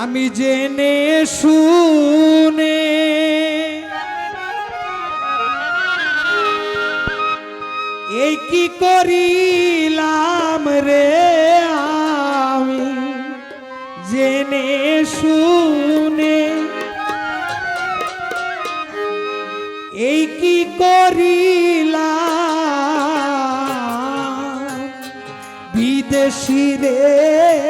আমি জেনে শুনে এই কি করিলাম রে আমি? জেনে শুনে এই কি করিলাম? বিদেশি রে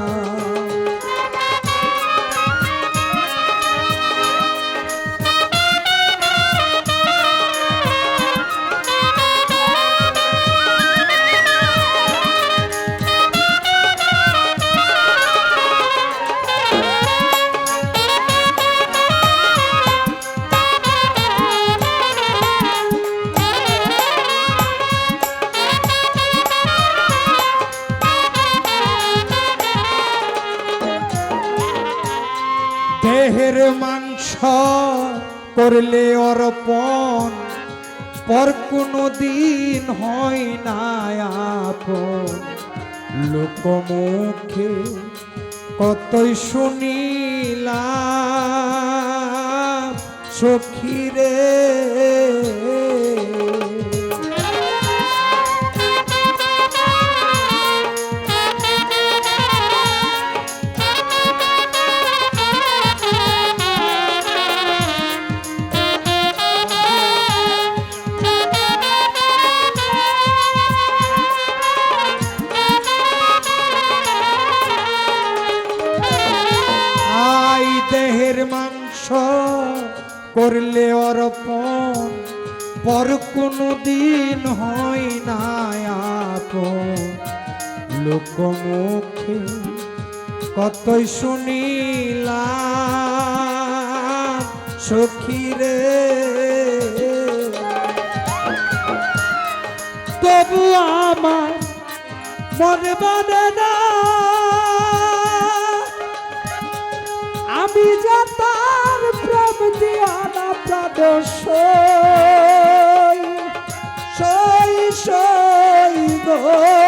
করলে অর্পণ পর কোনো দিন হয় না আপন। লোকমুখে কতই শুনিলা সখীরে। আই মাংস করলে অর্পণ পর কোনো দিন হয় না আপন। লোকমুখে কতই শুনিলাম, সখীরে। তবু আমার মনে মানে না আমি যে তার প্রেম দিয়ানা সই সই সই গো।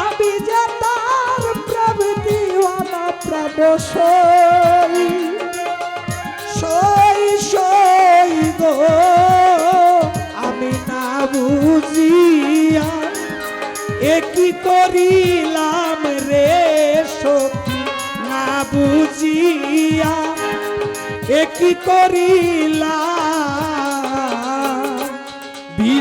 আমি যে তার প্রেম দিওয়ানা প্রাণ সই সই সই গো, আমি না বুঝিয়া একই করিলাম রে সখী? না বুঝিয়া একই করিলাম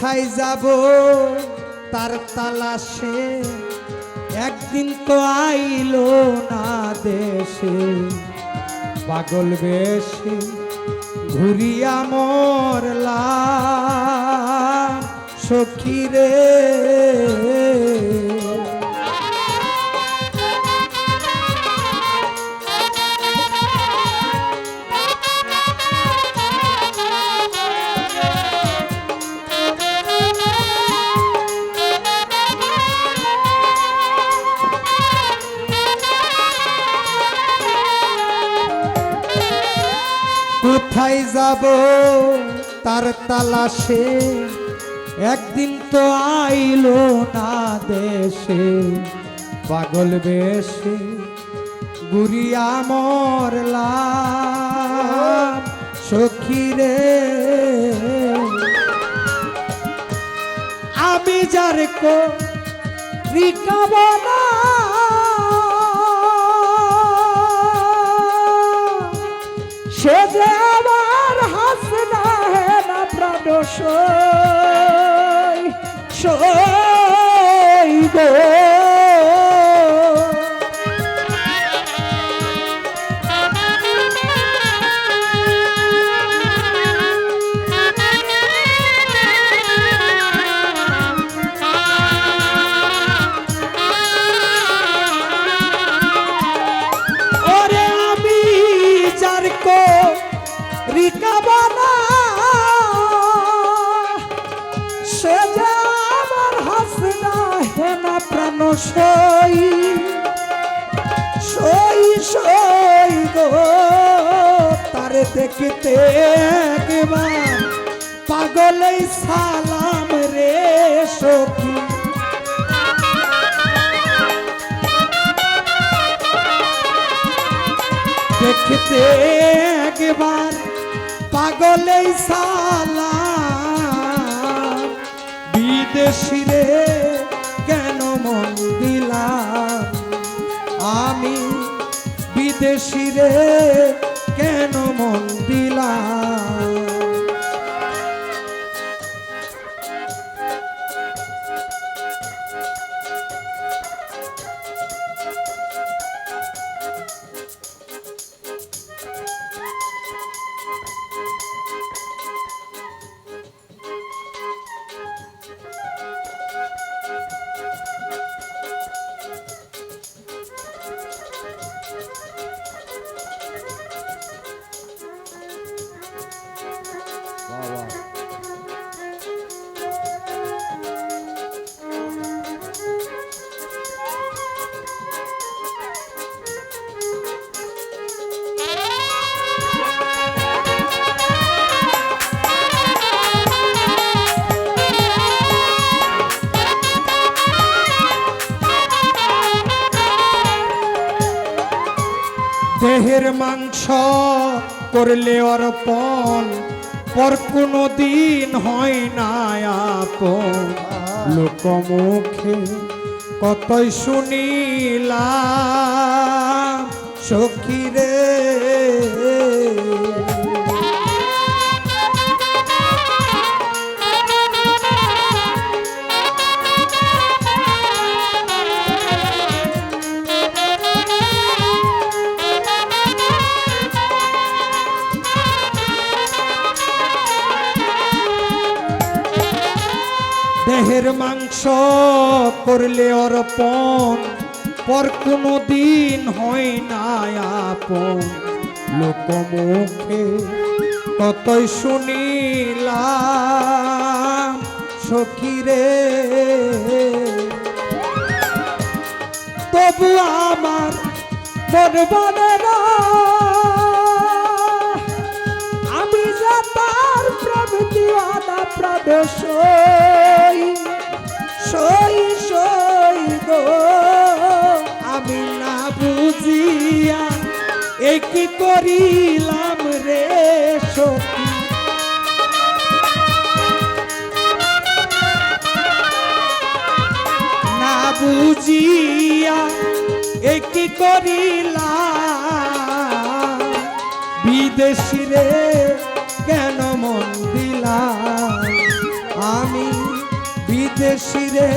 কোথায় যাব? তার তালাশে একদিন তো আইলো না দেশে। পাগল বেশে ঘুরিয়া মরলা সখী রে। কোথায় যাব? তার তালাশে একদিন তো আইলো না দেশে। পাগল বেশে গুরিয়া মরলা সখী রে। আমি যার কো রিকাবনা সে যে আমার হাসনা হে না প্রাণ সই। সই। দেখতে পাগলেই সালাম রে সখী। দেখতে একবার পাগলেই সালা বিদেশি রে কেন মন দিলাম? আমি বিদেশি রে কেন মন দিলাম দেহের মাংস করলে অর্পণ পর কোনো দিন হয় না আপন। লোকমুখে কতই শুনিলা সখী রে। মাংস করলে অর্পণ, পর কোনো দিন হয় না আপন। লোকমুখে কতই শুনিলাম, সখী রে। তবু আমার মন না, আমি যে তার প্রেম দিওয়ানা প্রাণ সই সই গো। আমি না বুঝিয়া এ করিলাম রে সখী? না বুঝিয়া এ কি করিলাম? বিদেশি রে কেন মন আমি বিদেশি রে,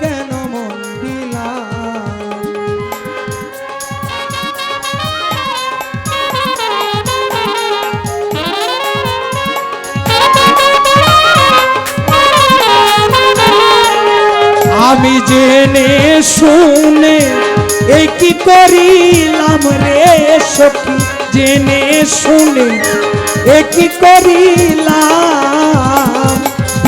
কেন মন আমি জেনে শুনে এ কি করিলাম রে সখী? জেনে শুনে এ কি করিলাম?